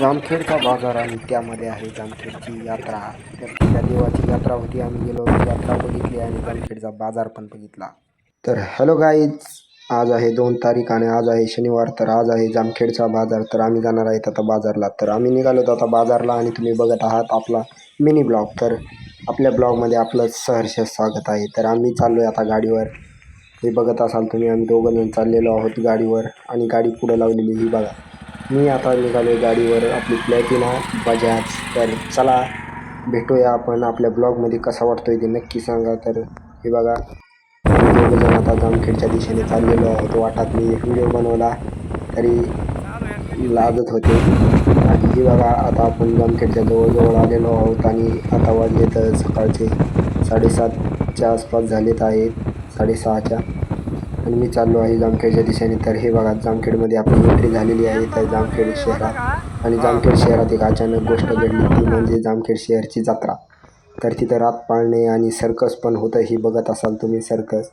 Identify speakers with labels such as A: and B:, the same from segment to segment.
A: जामखेडचा बाजार आणि त्यामध्ये आहे. जामखेडची यात्रा. त्या देवाची यात्रा होती. आम्ही गेलो यात्रा बघितली आणि जामखेडचा बाजार पण बघितला. तर हॅलो गाईज आज आहे दोन तारीख आणि आज आहे शनिवार. तर आज आहे जामखेडचा बाजार. तर आम्ही जाणार आहेत आता बाजारला. तर आम्ही निघालो आता बाजारला आणि तुम्ही बघत आहात आपला मिनी ब्लॉग तर आपल्या ब्लॉगमध्ये आपलं सहर्ष स्वागत आहे. तर आम्ही चाललो आहे आता गाडीवर. हे बघत असाल तुम्ही आम्ही दोघं जण चाललेलो आहोत गाडीवर आणि गाडी पुढं लावलेली ही बघा. मी आता निघालो गाडीवर आपली प्लॅटिना बजाज. तर चला भेटूया आपण आपल्या ब्लॉगमध्ये कसा वाटतोय ते नक्की सांगा. तर हे बघा दोघंजण आता जामखेडच्या दिशेने चाललेलो आहोत. वाटात मी व्हिडिओ बनवला तरी लाजत होते. आणि हे बघा आता आपण जामखेडच्या जवळजवळ आलेलो आहोत आणि आता वाजले तर सकाळचे साडेसातच्या आसपास झालेत आहेत साडेसहाच्या. आणि मी चाललो आहे जामखेडच्या दिशेने. तर हे बघा जामखेडमध्ये आपली एंट्री झालेली आहे. तर जामखेड शहरात आणि जामखेड शहरात एक अचानक गोष्ट घडली ती म्हणजे जामखेड शहरची जत्रा. तर तिथं रात पाळणे आणि सर्कस पण होतं. ही बघत असाल तुम्ही सर्कस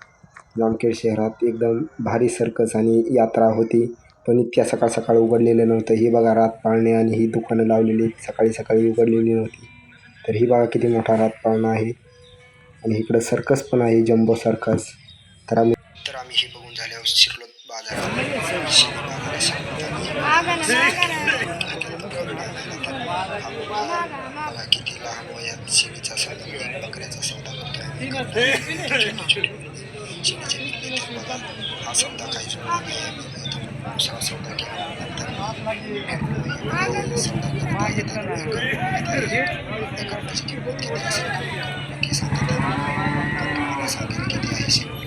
A: जामखेड शहरात एकदम भारी सर्कस आणि यात्रा होती. पण इतक्या सकाळ सकाळ उघडलेलं नव्हतं. ही बघा रात पाळणे आणि ही दुकानं लावलेली सकाळी सकाळी उघडलेली नव्हती. तर ही बघा किती मोठा रात पाळणा आहे. आणि इकडं सर्कस पण आहे जम्बो सर्कस तर आम्ही बघून झाल्यावर शिरलो बाजारात शिरी बाजारात शिरलो बघा किती लहान वयात शिणीचा सौदा बकऱ्याचा सौदा करतोय शिणीचे पिल्ले तर बघा हा सौदा काही जुळला नाही आम्ही दुसरा सौदा केला नंतर सौदा करत आहेत आणि त्या करण्याची किंमत किती असेल नक्की सांगता पण तुम्हाला सांगेल किती आहे शेवटला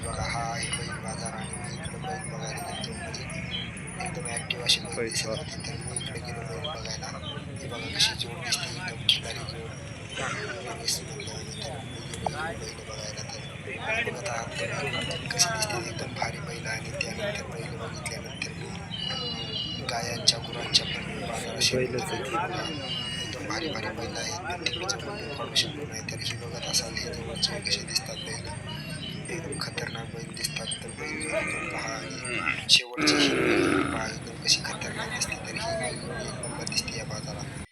A: बघा हा आहे बैल बाजार आणि मी इकडे बैल बघायला गेलो म्हणजे एकदम ॲक्टिव्ह अशी बैल दिसत होती तर मी इकडे गेलो बैल बघायला हे बघा कशी जोड दिसते एकदम खिलारी जोड बैल बघायला तर बघत आहात. कशी दिसते एकदम भारी बैल आणि त्यानंतर बैल बघितल्यानंतर मी गायांच्या गुरांच्या पण बाजाराशी एकदम भारी भारी बैल आहेत पण तिकडचं पण काढू शकलो नाही तर ही बघत असाल हे जवळचे कसे दिसतात बैल एकदम खतरनाक बैल दिसतात तर बैल पहा आणि शेवटची ही पहा एकदम कशी खतरनाक दिसते तर ही बैल एक नंबर दिसते या बाजारात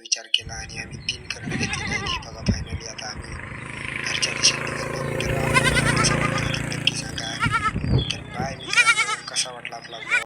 A: विचार केला आणि आम्ही तीन कलर घेतले.